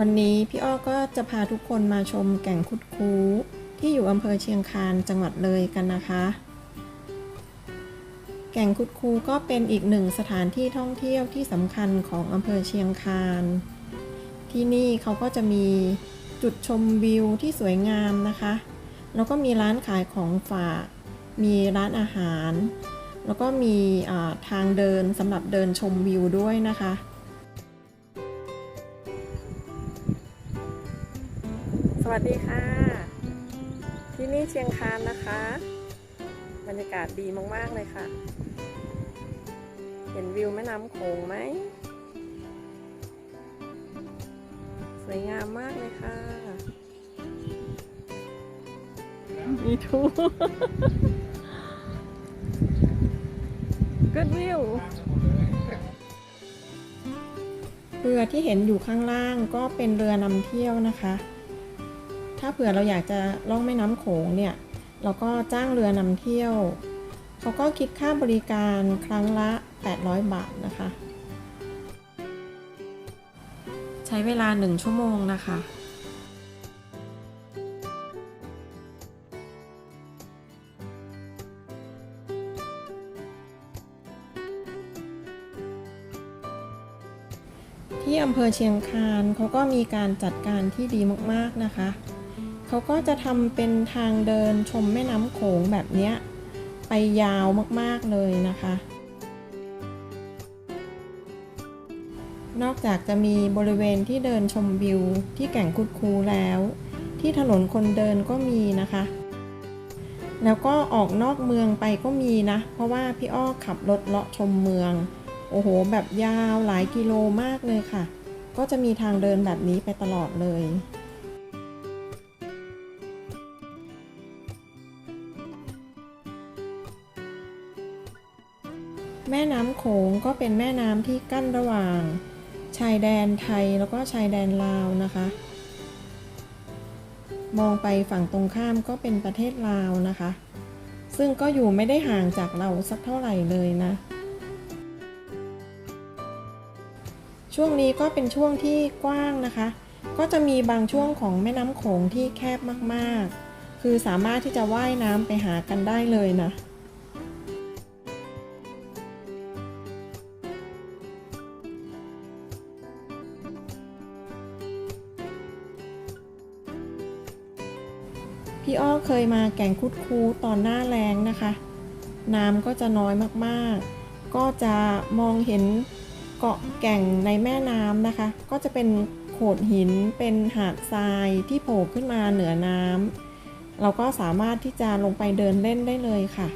วันนี้พี่อ้อก็จะพาทุกคนมาชมแก่งคุดคูที่อยู่อำเภอเชียงคานจังหวัดเลยกันนะคะ แก่งคุดคูก็เป็นอีกหนึ่งสถานที่ท่องเที่ยวที่สำคัญของอำเภอเชียงคานที่นี่เขาก็จะมีจุดชมวิวที่สวยงามนะคะ แล้วก็มีร้านขายของฝาก มีร้านอาหาร แล้วก็มีทางเดินสำหรับเดินชมวิวด้วยนะคะ วัสดีค่ะ ที่นี่เชียงคานนะคะ บรรยากาศดีมากๆเลยค่ะ เห็นวิวแม่น้ำโขงไหม สวยงามมากเลยค่ะ มีทู Good view เรือที่เห็นอยู่ข้างล่างก็เป็นเรือนำเที่ยวนะคะ ถ้าเผื่อเราอยากจะล่องแม่น้ำโขงเนี่ย เราก็จ้างเรือนำเที่ยว เขาก็คิดค่าบริการครั้งละ 800 บาทนะคะ ใช้เวลา 1 ชั่วโมงนะคะที่อำเภอเชียงคานเขาก็มีการจัดการที่ดีมากๆนะคะ เขาก็จะทำเป็นทางเดินชมแม่น้ำโขงแบบนี้ไปยาวมากๆเลยนะคะ นอกจากจะมีบริเวณที่เดินชมวิวที่แก่งคุดคูแล้ว ที่ถนนคนเดินก็มีนะคะ แล้วก็ออกนอกเมืองไปก็มีนะ เพราะว่าพี่อ้อขับรถเลาะชมเมือง โอ้โห แบบยาวหลายกิโลมากเลยค่ะ ก็จะมีทางเดินแบบนี้ไปตลอดเลย แม่น้ำโขงก็เป็นแม่น้ำที่กั้นระหว่าง ชายแดนไทยแล้วก็ชายแดนลาวนะคะ มองไปฝั่งตรงข้ามก็เป็นประเทศลาวนะคะ ซึ่งก็อยู่ไม่ได้ห่างจากเราสักเท่าไหร่เลยนะ ช่วงนี้ก็เป็นช่วงที่กว้างนะคะ ก็จะมีบางช่วงของแม่น้ำโขงที่แคบมากๆ คือสามารถที่จะว่ายน้ำไปหากันได้เลยนะ พี่อ้อเคยมาแก่งคุดคูตอนหน้าแรงนะคะ น้ำก็จะน้อยมากๆ ก็จะมองเห็นเกาะแก่งในแม่น้ำนะคะ ก็จะเป็นโขดหินเป็นหาดทรายที่โผล่ขึ้นมาเหนือน้ำเราก็สามารถที่จะลงไปเดินเล่นได้เลยค่ะ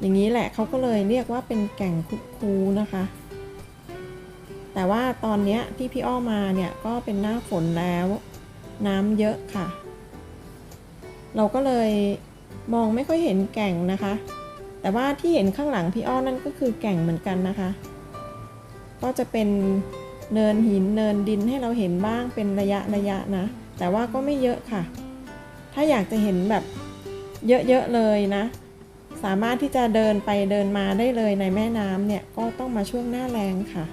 อย่างนี้แหละเขาก็เลยเรียกว่าเป็นแก่งคุดคูนะคะ แต่ว่าตอนนี้ที่พี่อ้อมาเนี่ยก็เป็นหน้าฝนแล้ว น้ำเยอะค่ะ เราก็เลยมองไม่ค่อยเห็นแก่งนะคะ แต่ว่าที่เห็นข้างหลังพี่อ้อนั่นก็คือแก่งเหมือนกันนะคะ ก็จะเป็นเนินหินเนินดินให้เราเห็นบ้างเป็นระยะระยะนะ แต่ว่าก็ไม่เยอะค่ะ ถ้าอยากจะเห็นแบบเยอะๆเลยนะ สามารถที่จะเดินไปเดินมาได้เลยในแม่น้ำเนี่ยก็ต้องมาช่วงหน้าแรงค่ะ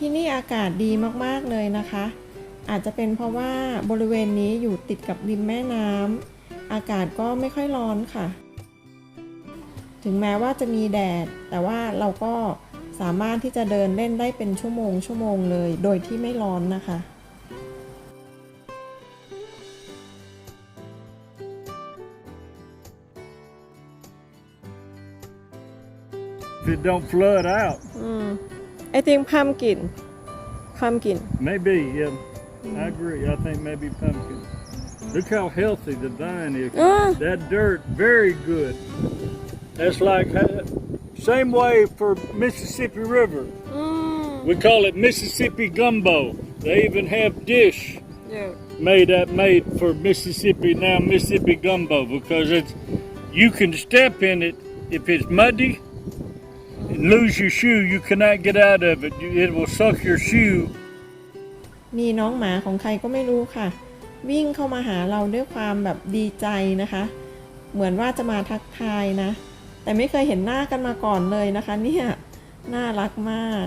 ที่นี่อากาศดีมากๆเลยนะคะ อาจจะเป็นเพราะว่าบริเวณนี้อยู่ติดกับริมแม่น้ำอากาศก็ไม่ค่อยร้อนค่ะ ถึงแม้ว่าจะมีแดด แต่ว่าเราก็สามารถที่จะเดินเล่นได้เป็นชั่วโมงชั่วโมงเลย โดยที่ไม่ร้อนนะคะ If it don't flood out, อืม I think pumpkin pumpkin maybe, yeah. I agree. I think maybe pumpkin. Look how healthy the vine is. Ah. That dirt, very good. That's like uh, same way for Mississippi River. อืม We call it Mississippi gumbo. They even have dish yeah. made up made for Mississippi now Mississippi gumbo because it's you can step in it if it's muddy lose your shoe you cannot get out of it it will suck your shoe มีน้องหมาของใครก็ไม่รู้ค่ะ วิ่งเข้ามาหาเราด้วยความแบบดีใจนะคะ เหมือนว่าจะมาทักทายนะ แต่ไม่เคยเห็นหน้ากันมาก่อนเลยนะคะ เนี่ยน่ารักมาก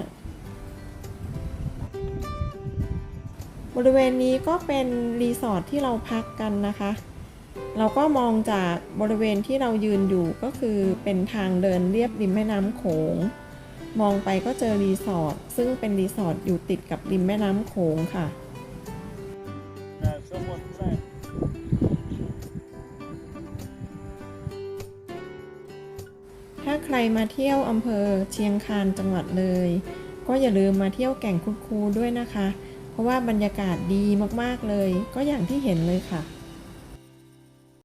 บริเวณนี้ก็เป็นรีสอร์ทที่เราพักกันนะคะ เราก็มองจากบริเวณที่เรายืนอยู่ก็คือเป็นทางเดินเรียบริมแม่น้ำโขง มองไปก็เจอรีสอร์ทซึ่งเป็นรีสอร์ทอยู่ติดกับริมแม่น้ำโขงค่ะ ถ้าใครมาเที่ยวอำเภอเชียงคานจังหวัดเลย ก็อย่าลืมมาเที่ยวแก่งคุดคูด้วยนะคะ เพราะว่าบรรยากาศดีมากๆเลย ก็อย่างที่เห็นเลยค่ะ